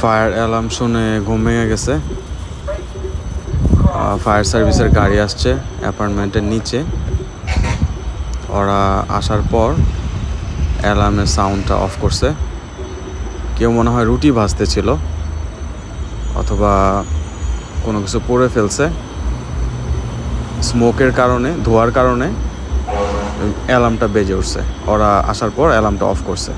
Fire alarm শুনে ঘুম ভেঙে গেছে। ফায়ার সার্ভিসের গাড়ি আসছে অ্যাপার্টমেন্টের নিচে। ওরা আসার পর অ্যালার্মের সাউন্ডটা অফ করছে। কেউ মনে হয় রুটি ভাজতে ছিল অথবা কোনো কিছু পড়ে ফেলছে। স্মোকের কারণে, ধোয়ার কারণে অ্যালার্মটা বেজে উঠছে। ওরা আসার পর অ্যালার্মটা অফ করছে।